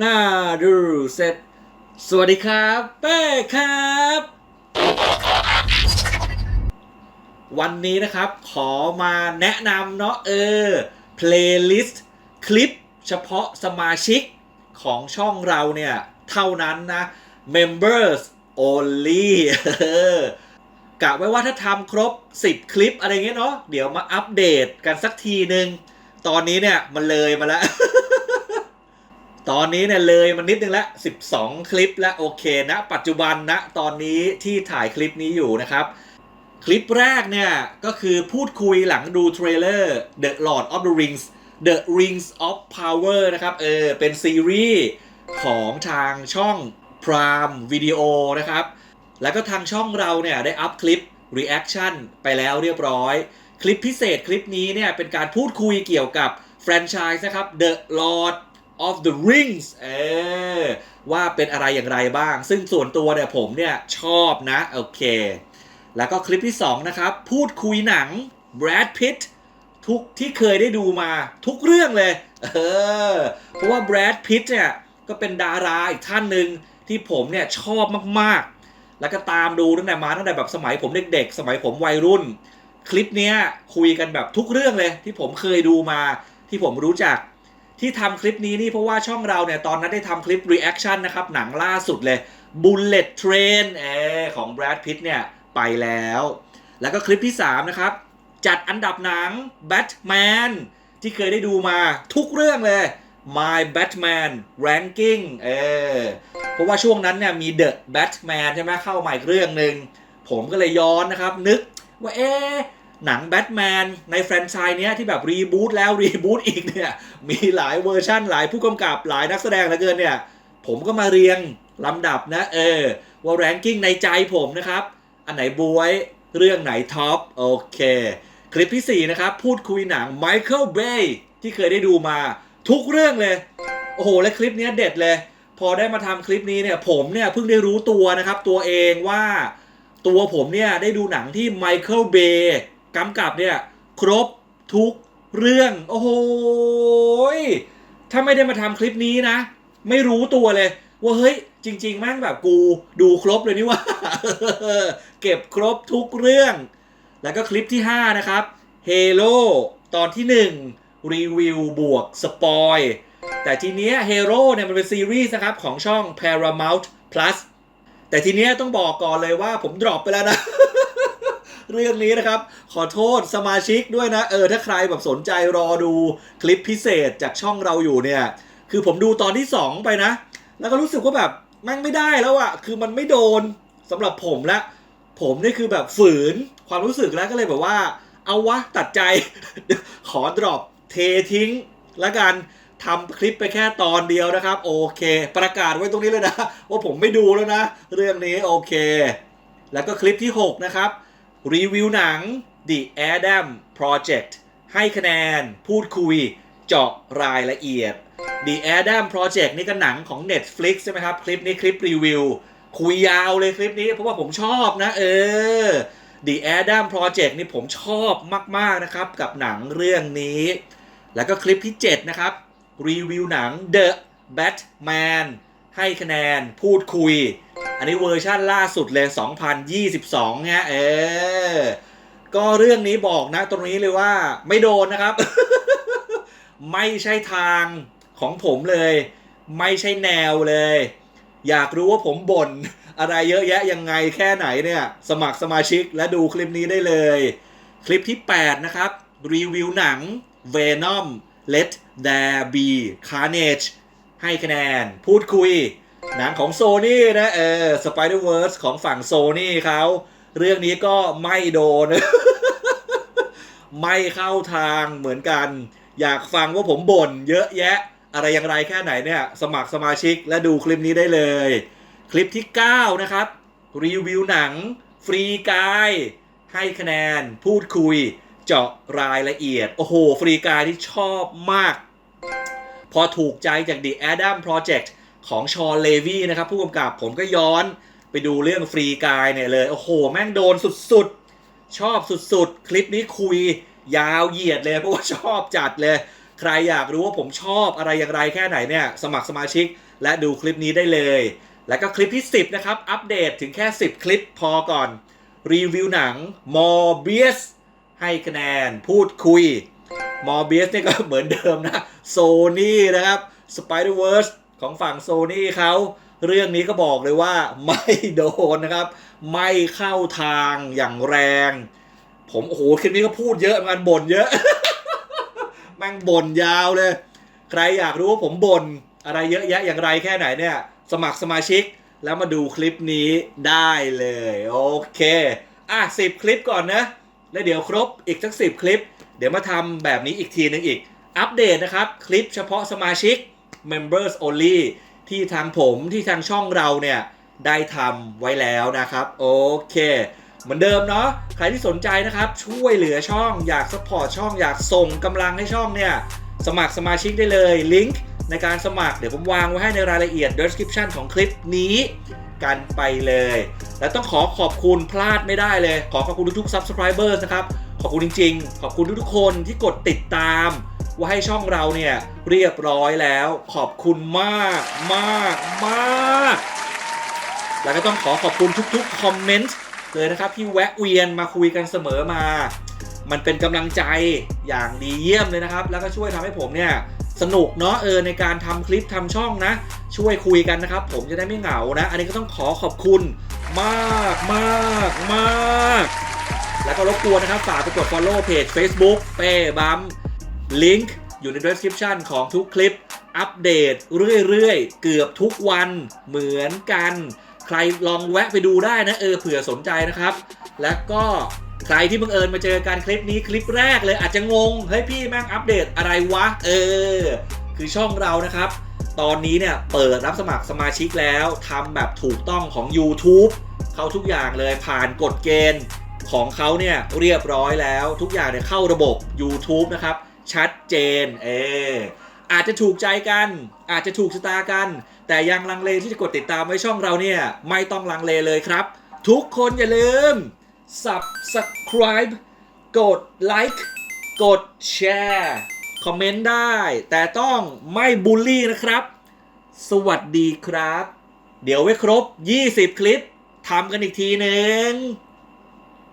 หน้าดูเสร็จ สวัสดีครับเป้ครับ วันนี้นะครับขอมาแนะนำเนาะเออ เพลย์ลิสต์คลิปเฉพาะสมาชิกของช่องเราเนี่ย เท่านั้นนะ members only กะไว้ว่าถ้าทำครบ 10 คลิปอะไรเงี้ยเนาะเดี๋ยวมาอัปเดตกันสักทีหนึ่งตอนนี้เนี่ย มันเลยมาแล้ว ตอนนี้เนี่ยเลยมันนิดนึงละ 12 คลิปแล้วโอเคนะปัจจุบันนะตอนนี้ที่ถ่ายคลิปนี้อยู่นะครับ คลิปแรกเนี่ย ก็คือพูดคุยหลังดูเทรลเลอร์ The Lord of the Rings The Rings of Power นะครับ เออ เป็นซีรีส์ของทางช่อง Prime Video นะครับ แล้วก็ทางช่องเราเนี่ย ได้อัพคลิป reaction ไปแล้วเรียบร้อย คลิปพิเศษคลิปนี้เนี่ย เป็นการพูดคุยเกี่ยวกับแฟรนไชส์นะครับ The Lord of the Rings เออว่าเป็นอะไรอย่างไรบ้าง ซึ่งส่วนตัวเนี่ยผมเนี่ยชอบนะ โอเค แล้วก็คลิปที่ 2 นะครับ พูดคุยหนัง Brad Pitt ทุกที่เคยได้ดูมาทุกเรื่องเลย เออ เพราะว่า Brad Pitt เนี่ยก็เป็นดาราอีกท่านหนึ่งที่ผมเนี่ยชอบมากๆ แล้วก็ตามดูตั้งแต่มาตั้งแต่แบบสมัยผมเด็กๆ สมัยผมวัยรุ่น คลิปเนี้ยคุยกันแบบทุกเรื่องเลยที่ผมเคยดูมาที่ผมรู้จัก ที่ทำคลิปนี้นี่เพราะว่าช่องเราเนี่ย ตอนนั้นได้ทำคลิป reaction นะครับ หนังล่าสุดเลย Bullet Train เอของ Brad Pitt เนี่ย ไปแล้ว แล้วก็คลิปที่ 3 นะครับ จัดอันดับหนัง Batman ที่เคยได้ดูมาทุกเรื่องเลย My Batman Ranking เออเพราะว่าช่วงนั้นเนี่ยมี The Batman ใช่ไหมเข้ามาอีกเรื่องหนึ่ง ผมก็เลยย้อนนะครับ นึกว่าเอ๊ะ หนังแบทแมนในแฟรนไชส์เนี้ยที่แบบรีบูตแล้วรีบูตอีกเนี่ยมีหลายเวอร์ชั่น หลายผู้กำกับหลายนักแสดงเหลือเกินเนี่ยผมก็มาเรียงลำดับนะเออว่าแรงกิ้งในใจผมนะครับ อันไหนบวยเรื่องไหนท็อปโอเค คลิปที่ 4 นะครับ พูดคุยหนัง Michael Bay ที่เคยได้ดูมาทุกเรื่องเลย โอ้โห และคลิปนี้เด็ดเลย พอได้มาทำคลิปนี้เนี่ยผมเนี่ยเพิ่งได้รู้ตัวนะครับ ตัวเองว่าตัวผมเนี่ยได้ดูหนังที่ Michael Bay กำกับเนี่ย ครบทุกเรื่อง โอ้โหถ้าไม่ได้มาทำคลิปนี้นะ ไม่รู้ตัวเลย ว่าเฮ้ย จริงๆแม่งแบบกูดูครบเลยนี่ว่า เก็บครบทุกเรื่อง แล้วก็คลิปที่ 5 นะครับ Halo ตอนที่ 1 รีวิวบวกสปอยแต่ทีเนี้ย Halo เนี่ยมันเป็นซีรีส์นะครับ ของช่อง Paramount Plus แต่ทีเนี้ยต้องบอกก่อนเลยว่าผมดรอปไปแล้วนะ เรื่องนี้นะครับ ขอโทษสมาชิกด้วยนะ เออ ถ้าใครแบบสนใจรอดูคลิปพิเศษจากช่องเราอยู่เนี่ย คือผมดูตอนที่ 2 ไปนะ แล้วก็รู้สึกว่าแบบแม่งไม่ได้แล้วอะคือมันไม่โดนสำหรับผมละ ผมนี่คือแบบฝืนความรู้สึกแล้วก็เลยแบบว่า เอาวะตัดใจ ขอดรอปเททิ้งแล้วกันทำคลิปไปแค่ตอนเดียวนะครับ โอเค ประกาศไว้ตรงนี้เลยนะ ว่าผมไม่ดูแล้วนะ เรื่องนี้โอเค แล้วก็คลิปที่ 6 นะครับ รีวิวหนัง The Adam Project ให้คะแนน พูดคุย เจาะรายละเอียด The Adam Project นี่ก็หนังของ Netflix ใช่ไหมครับ คลิปนี้คลิปรีวิว คุยยาวเลยคลิปนี้ เพราะว่าผมชอบนะ เออ The Adam Project นี่ผมชอบมาก ๆ นะครับ กับหนังเรื่องนี้ แล้วก็คลิปที่ 7 นะครับ รีวิวหนัง The Batman ให้คะแนน พูดคุย อันนี้เวอร์ชั่นล่าสุดเลย 2022เนี่ยเออ ก็เรื่องนี้บอกนะตรงนี้เลยว่าไม่โดนนะครับ ไม่ใช่ทางของผมเลย ไม่ใช่แนวเลย อยากรู้ว่าผมบ่นอะไรเยอะแยะยังไงแค่ไหนเนี่ย สมัครสมาชิกและดูคลิปนี้ได้เลย คลิปที่ 8 นะครับ รีวิวหนัง Venom Let There Be Carnage ให้คะแนน พูดคุย หนังของ Sony นะเออ Spider-Verse ของฝั่ง Sony เขาเรื่องนี้ก็ไม่โดน ไม่เข้าทางเหมือนกัน อยากฟังว่าผมบ่นเยอะแยะ อะไรอย่างไรแค่ไหนเนี่ย สมัครสมาชิกและดูคลิปนี้ได้เลย คลิปที่ 9 นะครับ รีวิวหนัง ฟรีกาย ให้คะแนน พูดคุย เจาะรายละเอียด โอ้โห ฟรีกายที่ชอบมาก พอถูกใจจาก The Adam Project ของชอเลวีนะครับผู้กำกับผมก็ย้อนไปดูเรื่องฟรีกายเนี่ยเลย โอ้โห แม่งโดนสุดๆ ชอบสุดๆ คลิปนี้คุยยาวเหยียดเลย เพราะว่าชอบจัดเลย ใครอยากรู้ว่าผมชอบอะไรอย่างไรแค่ไหนเนี่ย สมัครสมาชิกและดูคลิปนี้ได้เลย แล้วก็คลิปที่ 10 นะครับ อัปเดตถึงแค่ 10 คลิปพอก่อน รีวิวหนัง Morbius ให้คะแนนพูดคุย Morbius เนี่ยก็เหมือนเดิมนะ Sony นะครับ Spider-Verse ของฝั่ง Sony เขาเรื่องนี้ก็บอกเลยว่าไม่โดนนะครับ ไม่เข้าทางอย่างแรง ผมโอ้โหคลิปนี้ก็พูดเยอะมันบ่นเยอะแม่งบ่นยาวเลย ใครอยากรู้ว่าผมบ่นอะไรเยอะแยะอย่างไรแค่ไหนเนี่ย สมัครสมาชิกแล้วมาดูคลิปนี้ได้เลย โอเค อะสิบคลิปก่อนนะ แล้วเดี๋ยวครบอีกสักสิบคลิป เดี๋ยวมาทำแบบนี้อีกทีนึงอีก อัปเดตนะครับ คลิปเฉพาะสมาชิก members only ที่ทางผมที่ทางช่องเราเนี่ยได้ทำไว้แล้วนะครับโอเคเหมือนเดิมเนาะใครที่สนใจนะครับช่วยเหลือช่องอยากสปอร์ตช่องอยากส่งกำลังให้ช่องเนี่ยสมัครสมาชิกได้เลยลิงก์ในการสมัครเดี๋ยวผมวางไว้ให้ในรายละเอียด description ของคลิปนี้กันไปเลย และต้องขอขอบคุณพลาดไม่ได้เลย ขอขอบคุณทุกๆ subscribers นะครับ ขอบคุณจริงๆ ขอบคุณทุกๆคนที่กดติดตาม ว่าให้ช่องเราเนี่ยเรียบร้อยแล้ว ขอบคุณมากมากมาก แล้วก็ต้องขอขอบคุณทุกๆคอมเมนต์เลยนะครับที่แวะเวียนมาคุยกันเสมอมา มันเป็นกำลังใจอย่างดีเยี่ยมเลยนะครับ แล้วก็ช่วยทำให้ผมเนี่ยสนุกเนาะเออในการทำคลิปทำช่องนะ ช่วยคุยกันนะครับ ผมจะได้ไม่เหงานะ อันนี้ก็ต้องขอขอบคุณมากมากมากแล้วก็รบกวนนะครับ ฝากไปกด follow เพจ Facebook เป้บัม ลิงก์อยู่ใน description ของทุกคลิป อัปเดตเรื่อยๆ เกือบทุกวันเหมือนกัน ใครลองแวะไปดูได้นะเออเผื่อสนใจนะครับ แล้วก็ใครที่บังเอิญมาเจอการคลิปนี้คลิปแรกเลยอาจจะงง เฮ้ยพี่แม่งอัปเดตอะไรวะ เออ คือช่องเรานะครับ ตอนนี้เนี่ยเปิดรับสมัครสมาชิกแล้วทำแบบถูกต้องของ YouTube เขาทุกอย่างเลยผ่านกฎเกณฑ์ของเขาเนี่ยเรียบร้อยแล้วทุกอย่างเนี่ยเข้าระบบ YouTube นะครับ ชัดเจน เอออาจจะถูกใจกัน อาจจะถูกชะตากัน แต่ยังลังเลที่จะกดติดตามไว้ช่องเราเนี่ย ไม่ต้องลังเลเลยครับ ทุกคนอย่าลืม subscribe กดไลค์กดแชร์คอมเมนต์ได้ แต่ต้องไม่บูลลี่นะครับ สวัสดีครับ เดี๋ยวไว้ครบ 20 คลิปทำกันอีกทีหนึ่ง